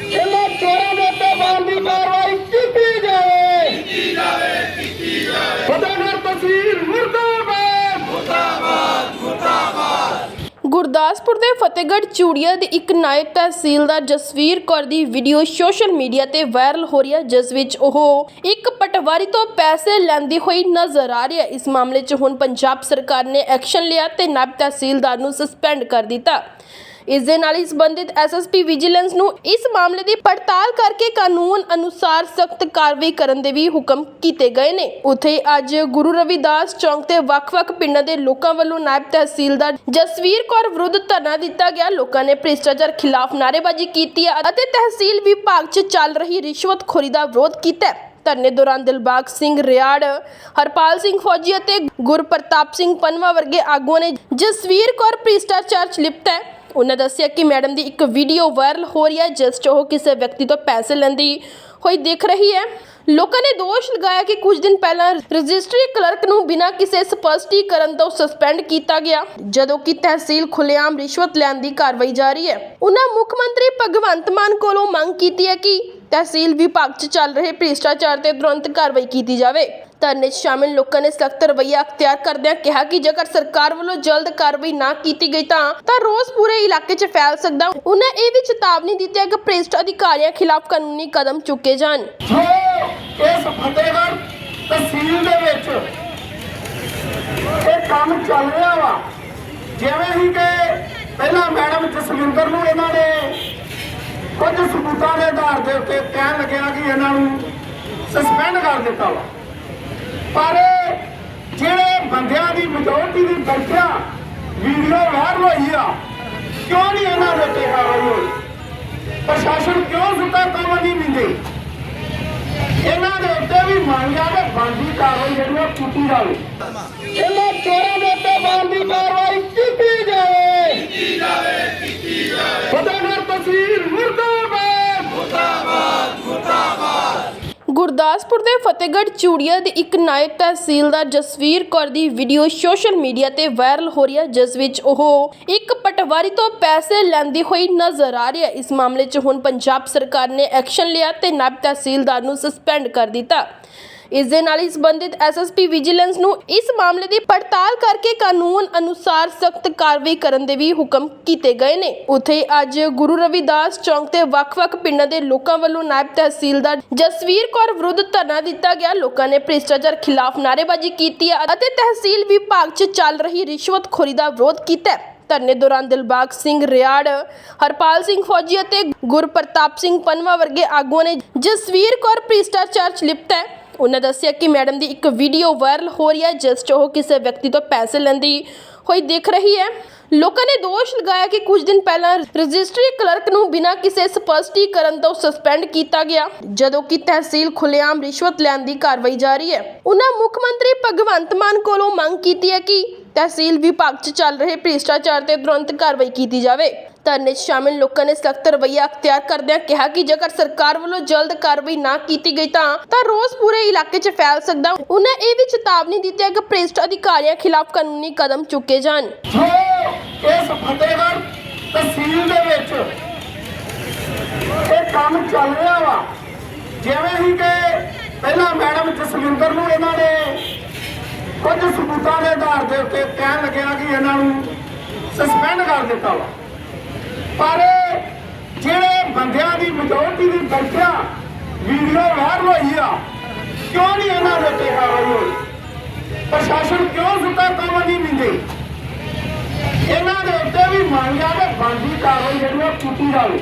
ਇਹਨਾਂ ਚੋਰਾਂ ਦੇ ਉੱਤੇ ਬਣਦੀ ਕਾਰਵਾਈ ਕੀਤੀ ਜਾਵੇ। ਕੀਤੀ ਜਾਵੇ ਕੀਤੀ ਜਾਵੇ ਫਤਿਹਗੜ੍ਹ ਤਹਿਸੀਲ ਮੁਰਦਾਬਾਦ। ਗੁਰਦਾਸਪੁਰ ਦੇ ਫਤਿਹਗੜ੍ਹ ਚੂੜੀਆ ਦੇ ਇੱਕ ਨਾਇਬ ਤਹਿਸੀਲਦਾਰ ਜਸਵੀਰ ਕੌਰ ਦੀ ਵੀਡੀਓ ਸੋਸ਼ਲ ਮੀਡੀਆ ਤੇ ਵਾਇਰਲ ਹੋ ਰਹੀ ਹੈ ਜਿਸ ਵਿੱਚ ਉਹ ਇੱਕ ਪਟਵਾਰੀ ਤੋਂ ਪੈਸੇ ਲੈਂਦੀ ਹੋਈ ਨਜ਼ਰ ਆ ਰਹੀ ਹੈ। ਇਸ ਮਾਮਲੇ 'ਚ ਹੁਣ ਪੰਜਾਬ ਸਰਕਾਰ ਨੇ ਐਕਸ਼ਨ ਲਿਆ ਤੇ ਨਾਇਬ ਤਹਿਸੀਲਦਾਰ ਨੂੰ ਸਸਪੈਂਡ ਕਰ ਦਿੱਤਾ। ਇਸ ਦੇ ਨਾਲ ਹੀ ਸੰਬੰਧਿਤ ਐਸਐਸਪੀ ਵਿਜੀਲੈਂਸ ਨੂੰ ਇਸ ਮਾਮਲੇ ਦੀ ਪੜਤਾਲ ਕਰਕੇ ਕਾਨੂੰਨ ਅਨੁਸਾਰ ਸਖਤ ਕਾਰਵਾਈ ਕਰਨ ਦੇ ਵੀ ਹੁਕਮ ਕੀਤੇ ਗਏ ਨੇ। ਉੱਥੇ ਅੱਜ ਗੁਰੂ ਰਵਿਦਾਸ ਚੌਂਕ ਤੇ ਵੱਖ-ਵੱਖ ਪਿੰਡਾਂ ਦੇ ਲੋਕਾਂ ਵੱਲੋਂ ਨਾਇਬ ਤਹਿਸੀਲਦਾਰ ਜਸਵੀਰ ਕੌਰ ਵਿਰੁੱਧ ਧਰਨਾ ਦਿੱਤਾ ਗਿਆ। ਲੋਕਾਂ ਨੇ ਭ੍ਰਿਸ਼ਟਾਚਾਰ ਖਿਲਾਫ ਨਾਅਰੇਬਾਜ਼ੀ ਕੀਤੀ ਅਤੇ ਤਹਿਸੀਲ ਵਿਭਾਗ 'ਚ ਚੱਲ ਰਹੀ ਰਿਸ਼ਵਤਖੋਰੀ ਦਾ ਵਿਰੋਧ ਕੀਤਾ ਧਰਨੇ ਦੌਰਾਨ ਦਿਲਬਾਗ ਸਿੰਘ ਰਿਆੜ, ਹਰਪਾਲ ਸਿੰਘ ਫੌਜੀ ਅਤੇ ਗੁਰਪ੍ਰਤਾਪ ਸਿੰਘ ਪਨਵਾ ਵਰਗੇ ਆਗੂਆਂ ਨੇ ਜਸਵੀਰ ਕੌਰ ਭ੍ਰਿਸ਼ਟਾਚਾਰ 'ਚ ਲਿਪਤ ਹੈ। ਉਹਨਾਂ ਦੱਸਿਆ ਕਿ ਮੈਡਮ ਦੀ ਇੱਕ ਵੀਡੀਓ ਵਾਇਰਲ ਹੋ ਰਹੀ ਹੈ, ਜਿਸ 'ਚ ਉਹ ਕਿਸੇ ਵਿਅਕਤੀ ਤੋਂ ਪੈਸੇ ਲੈਂਦੀ ਹੋਈ ਦਿਖ ਰਹੀ ਹੈ। ਲੋਕਾਂ ਨੇ ਦੋਸ਼ ਲਗਾਇਆ ਕਿ ਕੁਝ ਦਿਨ ਪਹਿਲਾਂ ਰਜਿਸਟਰੀ ਕਲਰਕ ਨੂੰ ਬਿਨਾਂ ਕਿਸੇ ਸਪਸ਼ਟੀਕਰਨ ਤੋਂ ਸਸਪੈਂਡ ਕੀਤਾ ਗਿਆ, ਜਦੋਂ ਕਿ ਤਹਿਸੀਲ ਖੁੱਲੇਆਮ ਰਿਸ਼ਵਤ ਲੈਣ ਦੀ ਕਾਰਵਾਈ ਜਾਰੀ ਹੈ। ਉਹਨਾਂ ਮੁੱਖ ਮੰਤਰੀ ਭਗਵੰਤ ਮਾਨ ਕੋਲੋਂ ਮੰਗ ਕੀਤੀ ਹੈ ਕਿ ਤਹਿਸੀਲ ਵਿਭਾਗ 'ਚ ਚੱਲ ਰਹੇ ਭ੍ਰਿਸ਼ਟਾਚਾਰ ਤੇ ਤੁਰੰਤ ਕਾਰਵਾਈ ਕੀਤੀ ਜਾਵੇ। ਧਰਨੇ 'ਚ ਸ਼ਾਮਿਲ ਲੋਕਾਂ ਨੇ ਸਖਤ ਰਵੱਈਆ ਅਖਤਿਆਰ ਕਰਦਿਆਂ ਕਿਹਾ ਕਿ ਜੇਕਰ ਸਰਕਾਰ ਵੱਲੋਂ ਜਲਦ ਕਾਰਵਾਈ ਨਾ ਕੀਤੀ ਗਈ ਤਾਂ ਤਾਂ ਰੋਸ ਪੂਰੇ ਇਲਾਕੇ 'ਚ ਫੈਲ ਸਕਦਾ। ਉਹਨਾਂ ਇਹ ਵੀ ਚੇਤਾਵਨੀ ਦਿੱਤੀ ਹੈ ਕਿ ਭ੍ਰਿਸ਼ਟ ਅਧਿਕਾਰੀਆਂ ਖਿਲਾਫ ਕਾਨੂੰਨੀ ਕਦਮ ਚੁੱਕੇ ਜਾਣ। ਜੋ ਇਸ ਫਤਿਹਗੜ੍ਹ ਤਹਿਸੀਲ ਦੇ ਵਿੱਚ ਇਹ ਕੰਮ ਚੱਲ ਰਿਹਾ ਵਾ, ਜਿਵੇਂ ਹੀ ਕਿ ਪਹਿਲਾਂ ਮੈਡਮ ਜਸਵਿੰਦਰ ਨੂੰ ਇਹਨਾਂ ਨੇ ਕੁਝ ਸਬੂਤਾਂ ਦੇ ਆਧਾਰ ਦੇ ਉੱਤੇ ਕਹਿਣ ਲੱਗਿਆ ਕਿ ਇਹਨਾਂ ਨੂੰ ਸਸਪੈਂਡ ਕਰ ਦਿੱਤਾ ਵਾ। ਪਰ ਜਿਹੜੇ ਬੰਦਿਆਂ ਦੀ ਮੈਜੋਰਟੀ ਦੀ ਬੈਠਿਆ ਵੀਡੀਓ ਵਾਇਰਲ ਹੋਈ ਆ, ਕਿਉਂ ਨਹੀਂ ਇਹਨਾਂ ਦੇ ਉੱਤੇ ਕਾਰਵਾਈ ਹੋਈ? ਪ੍ਰਸ਼ਾਸਨ ਕਿਉਂ ਸੁੱਤਾ ਕੰਮ ਨਹੀਂ ਮਿੰਦੇ ਇਹਨਾਂ ਦੇ ਉੱਤੇ ਵੀ ਮੰਗ ਆ ਕਿ ਬਣਦੀ ਕਾਰਵਾਈ ਜਿਹੜੀ ਉਹ ਕੀਤੀ ਜਾਵੇ। ਇਹਨਾਂ ਚੋਰਾਂ ਦੇ ਉੱਤੇ ਬਣਦੀ ਕਾਰਵਾਈ ਗੁਰਦਾਸਪੁਰ ਦੇ ਫਤਿਹਗੜ੍ਹ ਚੂੜੀਆ ਦੇ ਇੱਕ ਨਾਇਬ ਤਹਿਸੀਲਦਾਰ ਜਸਵੀਰ ਕੌਰ ਦੀ ਵੀਡੀਓ ਸੋਸ਼ਲ ਮੀਡੀਆ ਤੇ ਵਾਇਰਲ ਹੋ ਰਹੀ ਹੈ, ਜਿਸ ਵਿੱਚ ਉਹ ਇੱਕ ਪਟਵਾਰੀ ਤੋਂ ਪੈਸੇ ਲੈਂਦੀ ਹੋਈ ਨਜ਼ਰ ਆ ਰਹੀ ਹੈ। ਇਸ ਮਾਮਲੇ 'ਚ ਹੁਣ ਪੰਜਾਬ ਸਰਕਾਰ ਨੇ ਐਕਸ਼ਨ ਲਿਆ ਤੇ ਨਾਇਬ ਤਹਿਸੀਲਦਾਰ ਨੂੰ ਸਸਪੈਂਡ ਕਰ ਦਿੱਤਾ। ਇਸ ਦੇ ਨਾਲ ਹੀ ਸੰਬੰਧਿਤ ਐਸਐਸਪੀ ਵਿਜੀਲੈਂਸ ਨੂੰ ਇਸ ਮਾਮਲੇ ਦੀ ਪੜਤਾਲ ਕਰਕੇ ਕਾਨੂੰਨ ਅਨੁਸਾਰ ਸਖਤ ਕਾਰਵਾਈ ਕਰਨ ਦੇ ਵੀ ਹੁਕਮ ਕੀਤੇ ਗਏ ਨੇ। ਉੱਥੇ ਅੱਜ ਗੁਰੂ ਰਵਿਦਾਸ ਚੌਂਕ ਤੇ ਵੱਖ-ਵੱਖ ਪਿੰਡਾਂ ਦੇ ਲੋਕਾਂ ਵੱਲੋਂ ਨਾਇਬ ਤਹਿਸੀਲਦਾਰ ਜਸਵੀਰ ਕੌਰ ਵਿਰੁੱਧ ਧਰਨਾ ਦਿੱਤਾ ਗਿਆ। ਲੋਕਾਂ ਨੇ ਭ੍ਰਿਸ਼ਟਾਚਾਰ ਖਿਲਾਫ ਨਾਅਰੇਬਾਜ਼ੀ ਕੀਤੀ ਅਤੇ ਤਹਿਸੀਲ ਵਿਭਾਗ 'ਚ ਚੱਲ ਰਹੀ ਰਿਸ਼ਵਤਖੋਰੀ ਦਾ ਵਿਰੋਧ ਕੀਤਾ ਧਰਨੇ ਦੌਰਾਨ ਦਿਲਬਾਗ ਸਿੰਘ ਰਿਆੜ, ਹਰਪਾਲ ਸਿੰਘ ਫੌਜੀ ਅਤੇ ਗੁਰਪ੍ਰਤਾਪ ਸਿੰਘ ਪਨਵਾ ਵਰਗੇ ਆਗੂਆਂ ਨੇ ਜਸਵੀਰ ਕੌਰ ਭ੍ਰਿਸ਼ਟਾਚਾਰ 'ਚ ਲਿਪਤ ਹੈ। ਉਹਨਾਂ ਦੱਸਿਆ ਕਿ ਮੈਡਮ ਦੀ ਇੱਕ ਵੀਡੀਓ ਵਾਇਰਲ ਹੋ ਰਹੀ ਹੈ, ਜਿਸ 'ਚ ਉਹ ਕਿਸੇ ਵਿਅਕਤੀ ਤੋਂ ਪੈਸੇ ਲੈਂਦੀ ਹੋਈ ਦਿਖ ਰਹੀ ਹੈ। ਲੋਕਾਂ ਨੇ ਦੋਸ਼ ਲਗਾਇਆ ਕਿ ਕੁਝ ਦਿਨ ਪਹਿਲਾਂ ਰਜਿਸਟਰੀ ਕਲਰਕ ਨੂੰ ਬਿਨਾਂ ਕਿਸੇ ਸਪਸ਼ਟੀਕਰਨ ਤੋਂ ਸਸਪੈਂਡ ਕੀਤਾ ਗਿਆ, ਜਦੋਂ ਕਿ ਤਹਿਸੀਲ ਖੁੱਲੇਆਮ ਰਿਸ਼ਵਤ ਲੈਣ ਦੀ ਕਾਰਵਾਈ ਜਾਰੀ ਹੈ। ਉਹਨਾਂ ਮੁੱਖ ਮੰਤਰੀ ਭਗਵੰਤ ਮਾਨ ਕੋਲੋਂ ਮੰਗ ਕੀਤੀ ਹੈ ਕਿ ਤਹਿਸੀਲ ਵਿਭਾਗ 'ਚ ਚੱਲ ਰਹੇ ਭ੍ਰਿਸ਼ਟਾਚਾਰ ਤੇ ਤੁਰੰਤ ਕਾਰਵਾਈ ਕੀਤੀ ਜਾਵੇ। ਧਰਨੇ 'ਚ ਸ਼ਾਮਿਲ ਲੋਕਾਂ ਨੇ ਸਖਤ ਰਵੱਈਆ ਅਖਤਿਆਰ ਕਰਦਿਆਂ ਕਿਹਾ ਕਿ ਜੇਕਰ ਸਰਕਾਰ ਵੱਲੋਂ ਜਲਦ ਕਾਰਵਾਈ ਨਾ ਕੀਤੀ ਗਈ ਤਾਂ ਤਾਂ ਰੋਸ ਪੂਰੇ ਇਲਾਕੇ 'ਚ ਫੈਲ ਸਕਦਾ। ਉਹਨਾਂ ਇਹ ਵੀ ਚੇਤਾਵਨੀ ਦਿੱਤੀ ਹੈ ਕਿ ਭ੍ਰਿਸ਼ਟ ਅਧਿਕਾਰੀਆਂ ਖਿਲਾਫ ਕਾਨੂੰਨੀ ਕਦਮ ਚੁੱਕੇ ਜਾਣ। ਜੋ ਇਸ ਫਤਿਹਗੜ੍ਹ ਤਹਿਸੀਲ ਦੇ ਵਿੱਚ ਇਹ ਕੰਮ ਚੱਲ ਰਿਹਾ ਵਾ, ਜਿਵੇਂ ਹੀ ਕਿ ਪਹਿਲਾਂ ਮੈਡਮ ਜਸਵਿੰਦਰ ਨੂੰ ਇਹਨਾਂ ਨੇ ਕੁਝ ਸਬੂਤਾਂ ਦੇ ਆਧਾਰ ਦੇ ਉੱਤੇ ਕਹਿਣ ਲੱਗਿਆ ਕਿ ਇਹਨਾਂ ਨੂੰ ਸਸਪੈਂਡ ਕਰ ਦਿੱਤਾ ਵਾ। ਪਰ ਜਿਹੜੇ ਬੰਦਿਆਂ ਦੀ ਮੈਜੋਰਟੀ ਦੀ ਬੈਠਿਆ, ਵੀਡੀਓ ਵਾਇਰਲ ਹੋਈ ਆ, ਕਿਉਂ ਨਹੀਂ ਇਹਨਾਂ ਦੇ ਉੱਤੇ ਕਾਰਵਾਈ ਹੋਈ ਪ੍ਰਸ਼ਾਸਨ ਕਿਉਂ ਸੁੱਤਾ ਕੰਮ ਨਹੀਂ ਮਿੰਦੇ ਇਹਨਾਂ ਦੇ ਉੱਤੇ ਵੀ ਮੰਗ ਆ ਕਿ ਬਣਦੀ ਕਾਰਵਾਈ ਜਿਹੜੀ ਉਹ ਕੀਤੀ ਜਾਵੇ।